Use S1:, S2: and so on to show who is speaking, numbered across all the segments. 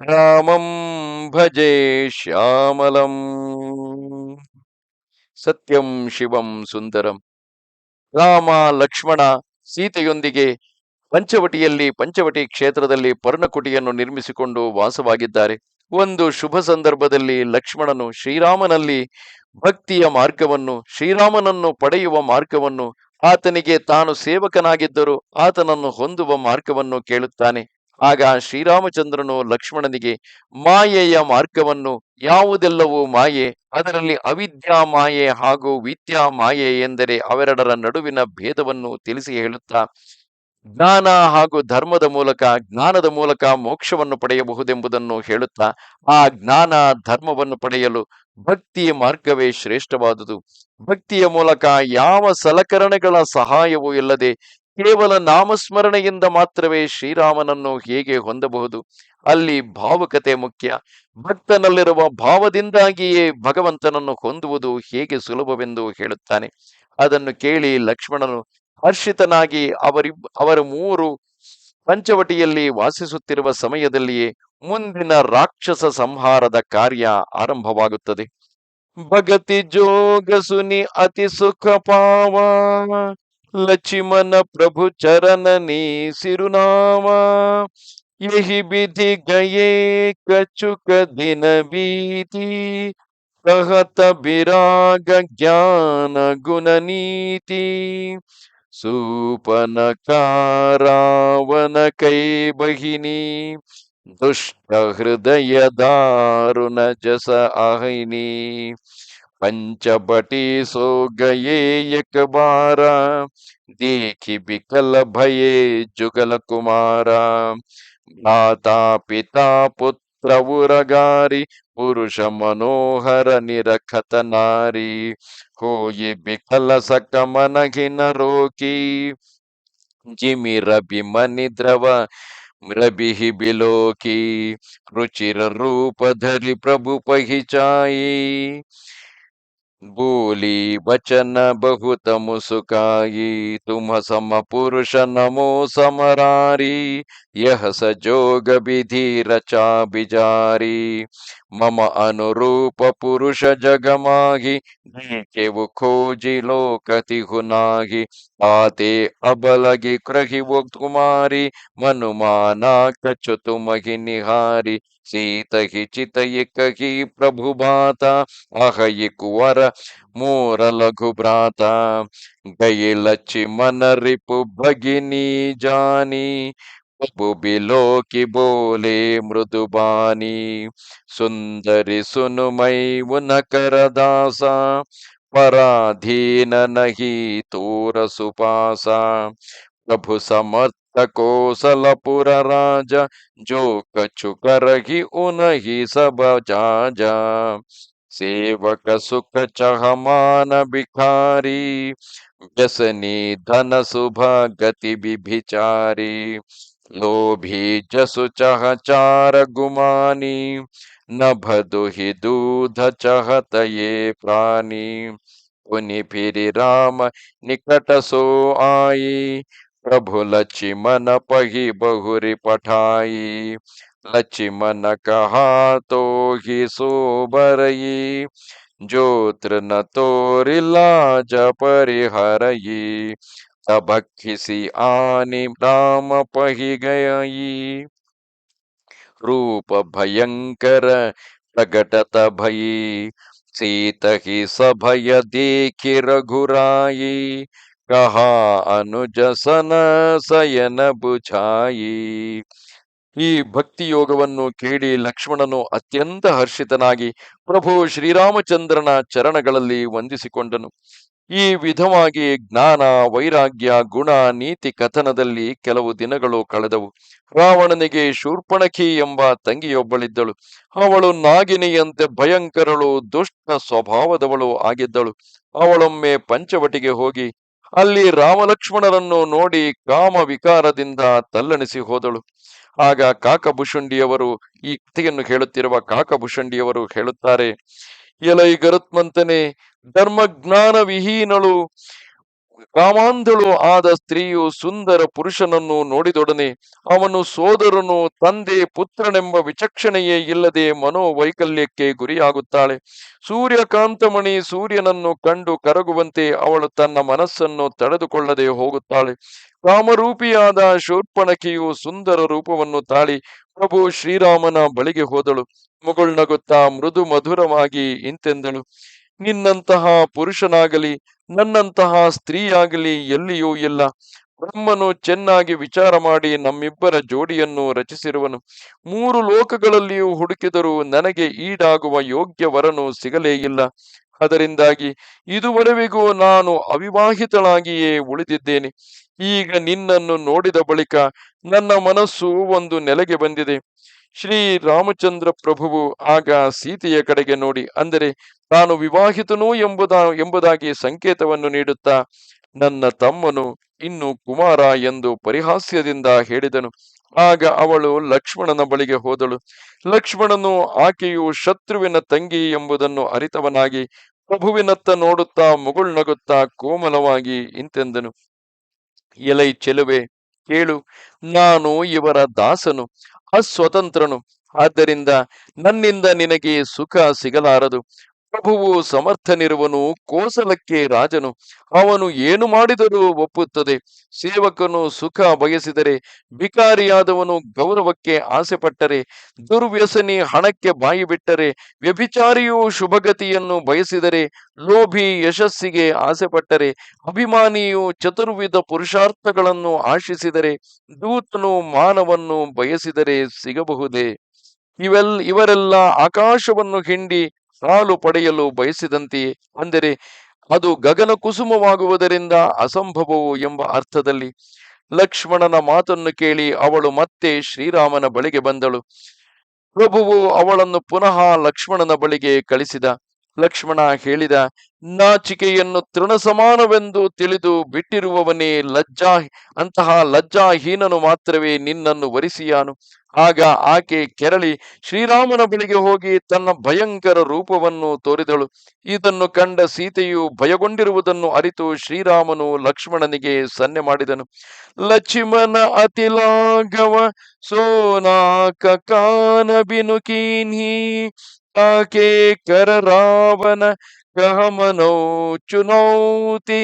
S1: ರಾಮಂ ಭಜೆ ಶ್ಯಾಮಲಂ ಸತ್ಯಂ ಶಿವಂ ಸುಂದರಂ ರಾಮ ಲಕ್ಷ್ಮಣ ಸೀತೆಯೊಂದಿಗೆ ಪಂಚವಟಿಯಲ್ಲಿ ಪಂಚವಟಿ ಕ್ಷೇತ್ರದಲ್ಲಿ ಪರ್ಣಕುಟಿಯನ್ನು ನಿರ್ಮಿಸಿಕೊಂಡು ವಾಸವಾಗಿದ್ದಾರೆ. ಒಂದು ಶುಭ ಸಂದರ್ಭದಲ್ಲಿ ಲಕ್ಷ್ಮಣನು ಶ್ರೀರಾಮನಲ್ಲಿ ಭಕ್ತಿಯ ಮಾರ್ಗವನ್ನು, ಶ್ರೀರಾಮನನ್ನು ಪಡೆಯುವ ಮಾರ್ಗವನ್ನು, ಆತನಿಗೆ ತಾನು ಸೇವಕನಾಗಿದ್ದರೂ ಆತನನ್ನು ಹೊಂದುವ ಮಾರ್ಗವನ್ನು ಕೇಳುತ್ತಾನೆ. ಆಗ ಶ್ರೀರಾಮಚಂದ್ರನು ಲಕ್ಷ್ಮಣನಿಗೆ, ಮಾಯೆಯ ಮಾರ್ಗವನ್ನು ಯಾವುದೆಲ್ಲವೂ ಮಾಯೆ, ಅದರಲ್ಲಿ ಅವಿದ್ಯಾ ಮಾಯೆ ಹಾಗೂ ವಿದ್ಯಾ ಮಾಯೆ ಎಂದರೆ ಅವೆರಡರ ನಡುವಿನ ಭೇದವನ್ನು ತಿಳಿಸಿ ಹೇಳುತ್ತಾ, ಜ್ಞಾನ ಹಾಗೂ ಧರ್ಮದ ಮೂಲಕ, ಜ್ಞಾನದ ಮೂಲಕ ಮೋಕ್ಷವನ್ನು ಪಡೆಯಬಹುದೆಂಬುದನ್ನು ಹೇಳುತ್ತಾ, ಆ ಜ್ಞಾನ ಧರ್ಮವನ್ನು ಪಡೆಯಲು ಭಕ್ತಿ ಮಾರ್ಗವೇ ಶ್ರೇಷ್ಠವಾದುದು. ಭಕ್ತಿಯ ಮೂಲಕ ಯಾವ ಸಲಕರಣೆಗಳ ಸಹಾಯವೂ ಇಲ್ಲದೆ ಕೇವಲ ನಾಮಸ್ಮರಣೆಯಿಂದ ಮಾತ್ರವೇ ಶ್ರೀರಾಮನನ್ನು ಹೇಗೆ ಹೊಂದಬಹುದು? ಅಲ್ಲಿ ಭಾವುಕತೆ ಮುಖ್ಯ. ಭಕ್ತನಲ್ಲಿರುವ ಭಾವದಿಂದಾಗಿಯೇ ಭಗವಂತನನ್ನು ಹೊಂದುವುದು ಹೇಗೆ ಸುಲಭವೆಂದು ಹೇಳುತ್ತಾನೆ. ಅದನ್ನು ಕೇಳಿ ಲಕ್ಷ್ಮಣನು ಹರ್ಷಿತನಾಗಿ ಅವರಿ, ಅವರ ಮೂರು ಪಂಚವಟಿಯಲ್ಲಿ ವಾಸಿಸುತ್ತಿರುವ ಸಮಯದಲ್ಲಿಯೇ ಮುಂದಿನ ರಾಕ್ಷಸ ಸಂಹಾರದ ಕಾರ್ಯ ಆರಂಭವಾಗುತ್ತದೆ. ಭಗತಿ ಜೋಗ ಸುನಿ ಅತಿ ಸುಖ ಪಾವ లక్ష్మణ ప్రభు చరణని సిరునామా యహి విధి గయే కచుక దిన భీతి ప్రహత విరాగ జ్ఞాన గుణనీతి సూపనకారావన కైబహిని దుష్ట హృదయ దారుణ జస అహిని पंचबटी सो गए एक बारा देखी बिकल भये जुगल कुमारा। माता पिता पुत्र उरगारी, पुरुष मनोहर निरखत नारी। हो ये बिकल सकमन घिन रोकी जिमि रवि मनि द्रव, रवि बिलोकी। रुचिर रूप धरि प्रभु पहिचाई बोली वचन बहुत मुसुकाई तुम सम पुरुष नमो समरारी यह सजोग विधि रचा बिजारी मम अनुरूप पुरुष जग माही केव खोजी लोकति हुनाही आते अबलगी क्रहि वो कुमारी मनुमाना कछु तुम ही निहारी सीत ही चित कही प्रभु बाता अह ये कुवर मोर लघु भ्राता। गए लक्ष्मी मन रिपु भगिनी जानी, प्रभु बिलो की बोले मृदुबानी सुंदरी सुनुमय उन कर दासा, पराधीन नहीं तोर सुपासा। प्रभु समर्थ कोसलपुर राजा, जो कछु करही उनही सब जाजा। सेवक सुख चह मान भिखारी, व्यसनी धन शुभ गति विभिचारी लोभी जसु चह चार गुमानी न भदुहि दूध चहत ये प्राणी। पुनि फिरि राम निकट सो आई प्रभु लक्ष्मण पही बहुरी पठाई। लक्ष्मण कहा तो ही सो बरई जोत्र न तोरि लाज परिहरई। तब किसी आनी राम पही गई रूप भयंकर प्रगटत भई। सीत ही सभय देखी रघुराई। ಗಹಾ ಅನುಜಸನ ಸಯನ ಬುಛಾಯಿ ಈ ಭಕ್ತಿ ಯೋಗವನ್ನು ಕೇಳಿ ಲಕ್ಷ್ಮಣನು ಅತ್ಯಂತ ಹರ್ಷಿತನಾಗಿ ಪ್ರಭು ಶ್ರೀರಾಮಚಂದ್ರನ ಚರಣಗಳಲ್ಲಿ ವಂದಿಸಿಕೊಂಡನು. ಈ ವಿಧವಾಗಿ ಜ್ಞಾನ, ವೈರಾಗ್ಯ, ಗುಣ, ನೀತಿ ಕಥನದಲ್ಲಿ ಕೆಲವು ದಿನಗಳು ಕಳೆದವು. ರಾವಣನಿಗೆ ಶೂರ್ಪಣಖಿ ಎಂಬ ತಂಗಿಯೊಬ್ಬಳಿದ್ದಳು. ಅವಳು ನಾಗಿನಿಯಂತೆ ಭಯಂಕರಳು, ದುಷ್ಟ ಸ್ವಭಾವದವಳು ಆಗಿದ್ದಳು. ಅವಳೊಮ್ಮೆ ಪಂಚವಟಿಗೆ ಹೋಗಿ ಅಲ್ಲಿ ರಾಮಲಕ್ಷ್ಮಣರನ್ನು ನೋಡಿ ಕಾಮ ವಿಕಾರದಿಂದ ತಲ್ಲಣಿಸಿ ಹೋದಳು. ಆಗ ಕಾಕಭುಷುಂಡಿಯವರು ಈ ಕಥೆಯನ್ನು ಹೇಳುತ್ತಿರುವ ಕಾಕಭುಷುಂಡಿಯವರು ಹೇಳುತ್ತಾರೆ, ಎಲೈ ಗರುತ್ಮಂತನೆ ಧರ್ಮಜ್ಞಾನ ವಿಹೀನಳು ಕಾಮಾಂಧಳು ಆದ ಸ್ತ್ರೀಯು ಸುಂದರ ಪುರುಷನನ್ನು ನೋಡಿದೊಡನೆ ಅವನು ಸೋದರನು ತಂದೆ ಪುತ್ರನೆಂಬ ವಿಚಕ್ಷಣೆಯೇ ಇಲ್ಲದೆ ಮನೋವೈಕಲ್ಯಕ್ಕೆ ಗುರಿಯಾಗುತ್ತಾಳೆ. ಸೂರ್ಯಕಾಂತಮಣಿ ಸೂರ್ಯನನ್ನು ಕಂಡು ಕರಗುವಂತೆ ಅವಳು ತನ್ನ ಮನಸ್ಸನ್ನು ತಡೆದುಕೊಳ್ಳದೆ ಹೋಗುತ್ತಾಳೆ. ಕಾಮರೂಪಿಯಾದ ಶೂರ್ಪಣಕಿಯು ಸುಂದರ ರೂಪವನ್ನು ತಾಳಿ ಪ್ರಭು ಶ್ರೀರಾಮನ ಬಳಿಗೆ ಹೋದಳು. ಮುಗುಳ್ನಗುತ್ತಾ ಮೃದು ಮಧುರವಾಗಿ ಇಂತೆಂದಳು. ನಿನ್ನಂತಹ ಪುರುಷನಾಗಲಿ ನನ್ನಂತಹ ಸ್ತ್ರೀಯಾಗಲಿ ಎಲ್ಲಿಯೂ ಇಲ್ಲ. ಬ್ರಹ್ಮನು ಚೆನ್ನಾಗಿ ವಿಚಾರ ಮಾಡಿ ನಮ್ಮಿಬ್ಬರ ಜೋಡಿಯನ್ನು ರಚಿಸಿರುವನು. ಮೂರು ಲೋಕಗಳಲ್ಲಿಯೂ ಹುಡುಕಿದರೂ ನನಗೆ ಈಡಾಗುವ ಯೋಗ್ಯ ವರನು ಸಿಗಲೇ ಇಲ್ಲ. ಅದರಿಂದಾಗಿ ಇದುವರೆವಿಗೂ ನಾನು ಅವಿವಾಹಿತಳಾಗಿಯೇ ಉಳಿದಿದ್ದೇನೆ. ಈಗ ನಿನ್ನನ್ನು ನೋಡಿದ ಬಳಿಕ ನನ್ನ ಮನಸ್ಸು ಒಂದು ನೆಲೆಗೆ ಬಂದಿದೆ. ಶ್ರೀ ರಾಮಚಂದ್ರ ಪ್ರಭುವು ಆಗ ಸೀತೆಯ ಕಡೆಗೆ ನೋಡಿ, ಅಂದರೆ ತಾನು ವಿವಾಹಿತನು ಎಂಬುದ, ಎಂಬುದಾಗಿ ಸಂಕೇತವನ್ನು ನೀಡುತ್ತಾ, ನನ್ನ ತಮ್ಮನು ಇನ್ನು ಕುಮಾರ ಎಂದು ಪರಿಹಾಸ್ಯದಿಂದ ಹೇಳಿದನು. ಆಗ ಅವಳು ಲಕ್ಷ್ಮಣನ ಬಳಿಗೆ ಹೋದಳು. ಲಕ್ಷ್ಮಣನು ಆಕೆಯು ಶತ್ರುವಿನ ತಂಗಿ ಎಂಬುದನ್ನು ಅರಿತವನಾಗಿ ಪ್ರಭುವಿನತ್ತ ನೋಡುತ್ತಾ ಮುಗುಳ್ನಗುತ್ತಾ ಕೋಮಲವಾಗಿ ಇಂತೆಂದನು. ಎಲೈ ಚೆಲುವೆ ಕೇಳು. ನಾನು ಇವರ ದಾಸನು ಅಸ್ವತಂತ್ರನು. ಆದ್ದರಿಂದ ನನ್ನಿಂದ ನಿನಗೆ ಸುಖ ಸಿಗಲಾರದು. ಪ್ರಭುವು ಸಮರ್ಥನಿರುವನು, ಕೋಸಲಕ್ಕೆ ರಾಜನು, ಅವನು ಏನು ಮಾಡಿದರೂ ಒಪ್ಪುತ್ತದೆ. ಸೇವಕನು ಸುಖ ಬಯಸಿದರೆ, ಭಿಕಾರಿಯಾದವನು ಗೌರವಕ್ಕೆ ಆಸೆ ಪಟ್ಟರೆ ದುರ್ವ್ಯಸನಿ ಹಣಕ್ಕೆ ಬಾಯಿ ಬಿಟ್ಟರೆ ವ್ಯಭಿಚಾರಿಯು ಶುಭಗತಿಯನ್ನು ಬಯಸಿದರೆ, ಲೋಭಿ ಯಶಸ್ಸಿಗೆ ಆಸೆ ಪಟ್ಟರೆ ಅಭಿಮಾನಿಯು ಚತುರ್ವಿಧ ಪುರುಷಾರ್ಥಗಳನ್ನು ಆಶಿಸಿದರೆ, ದೂತನು ಮಾನವನ್ನು ಬಯಸಿದರೆ ಸಿಗಬಹುದೇ? ಇವೆಲ್, ಇವರೆಲ್ಲ ಆಕಾಶವನ್ನು ಹಿಂಡಿ ಹಾಲು ಪಡೆಯಲು ಬಯಸಿದಂತೆಯೇ? ಅಂದರೆ ಅದು ಗಗನ ಕುಸುಮವಾಗುವುದರಿಂದ ಅಸಂಭವವು ಎಂಬ ಅರ್ಥದಲ್ಲಿ. ಲಕ್ಷ್ಮಣನ ಮಾತನ್ನು ಕೇಳಿ ಅವಳು ಮತ್ತೆ ಶ್ರೀರಾಮನ ಬಳಿಗೆ ಬಂದಳು. ಪ್ರಭುವು ಅವಳನ್ನು ಪುನಃ ಲಕ್ಷ್ಮಣನ ಬಳಿಗೆ ಕಳಿಸಿದ. ಲಕ್ಷ್ಮಣ ಹೇಳಿದ, ನಾಚಿಕೆಯನ್ನು ತೃಣ ಸಮಾನವೆಂದು ತಿಳಿದು ಬಿಟ್ಟಿರುವವನೇ ಲಜ್ಜಾ, ಅಂತಹ ಲಜ್ಜಾಹೀನನು ಮಾತ್ರವೇ ನಿನ್ನನ್ನು ವರಿಸಿಯಾನು. ಆಗ ಆಕೆ ಕೆರಳಿ ಶ್ರೀರಾಮನ ಬಳಿಗೆ ಹೋಗಿ ತನ್ನ ಭಯಂಕರ ರೂಪವನ್ನು ತೋರಿದಳು. ಇದನ್ನು ಕಂಡ ಸೀತೆಯು ಭಯಗೊಂಡಿರುವುದನ್ನು ಅರಿತು ಶ್ರೀರಾಮನು ಲಕ್ಷ್ಮಣನಿಗೆ ಸನ್ನೆ ಮಾಡಿದನು. ಲಕ್ಷ್ಮಣ ಅತಿಲಾಘವ ಸೋನಾಕ ಕಾನ ಆಕೆ ಕರ ರಾವಣ ಗಹಮನೋ ಚುನೌತಿ.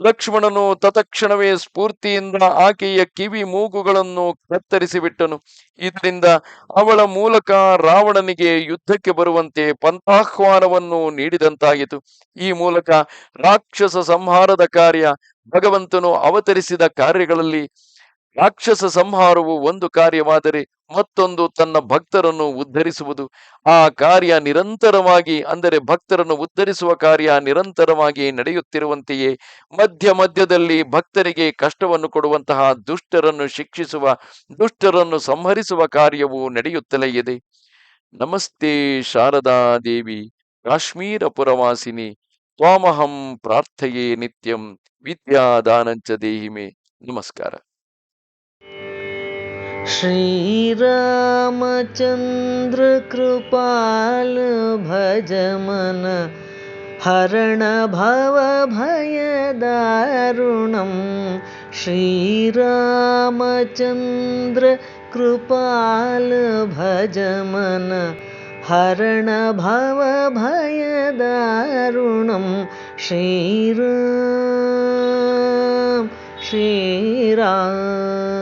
S1: ಲಕ್ಷ್ಮಣನು ತತಕ್ಷಣವೇ ಸ್ಫೂರ್ತಿಯಿಂದ ಆಕೆಯ ಕಿವಿ ಮೂಗುಗಳನ್ನು ಕತ್ತರಿಸಿಬಿಟ್ಟನು. ಇದರಿಂದ ಅವಳ ಮೂಲಕ ರಾವಣನಿಗೆ ಯುದ್ಧಕ್ಕೆ ಬರುವಂತೆ ಪಂಥಾಹ್ವಾನವನ್ನು ನೀಡಿದಂತಾಯಿತು. ಈ ಮೂಲಕ ರಾಕ್ಷಸ ಸಂಹಾರದ ಕಾರ್ಯ ಭಗವಂತನು ಅವತರಿಸಿದ ಕಾರ್ಯಗಳಲ್ಲಿ ರಾಕ್ಷಸ ಸಂಹಾರವು ಒಂದು ಕಾರ್ಯವಾದರೆ ಮತ್ತೊಂದು ತನ್ನ ಭಕ್ತರನ್ನು ಉದ್ಧರಿಸುವುದು. ಆ ಕಾರ್ಯ ನಿರಂತರವಾಗಿ, ಅಂದರೆ ಭಕ್ತರನ್ನು ಉದ್ಧರಿಸುವ ಕಾರ್ಯ ನಿರಂತರವಾಗಿ ನಡೆಯುತ್ತಿರುವಂತೆಯೇ, ಮಧ್ಯ ಮಧ್ಯದಲ್ಲಿ ಭಕ್ತರಿಗೆ ಕಷ್ಟವನ್ನು ಕೊಡುವಂತಹ ದುಷ್ಟರನ್ನು ಶಿಕ್ಷಿಸುವ, ದುಷ್ಟರನ್ನು ಸಂಹರಿಸುವ ಕಾರ್ಯವು ನಡೆಯುತ್ತಲೇ ಇದೆ. ನಮಸ್ತೆ ಶಾರದಾ ದೇವಿ, ಕಾಶ್ಮೀರ ಪುರವಾಸಿನಿ, ತ್ವಾಮಹಂ ಪ್ರಾರ್ಥೆಯೇ ನಿತ್ಯಂ ವಿದ್ಯಾದಾನಂಚ ದೇಹಿಮೆ. ನಮಸ್ಕಾರ.
S2: श्रीरामचन्द्रकृपाल भजमन हरणभवभयदारुणं श्रीरामचन्द्रकृपाल भजमन हरणभवभयदारुणं कृपाल श्रीराम।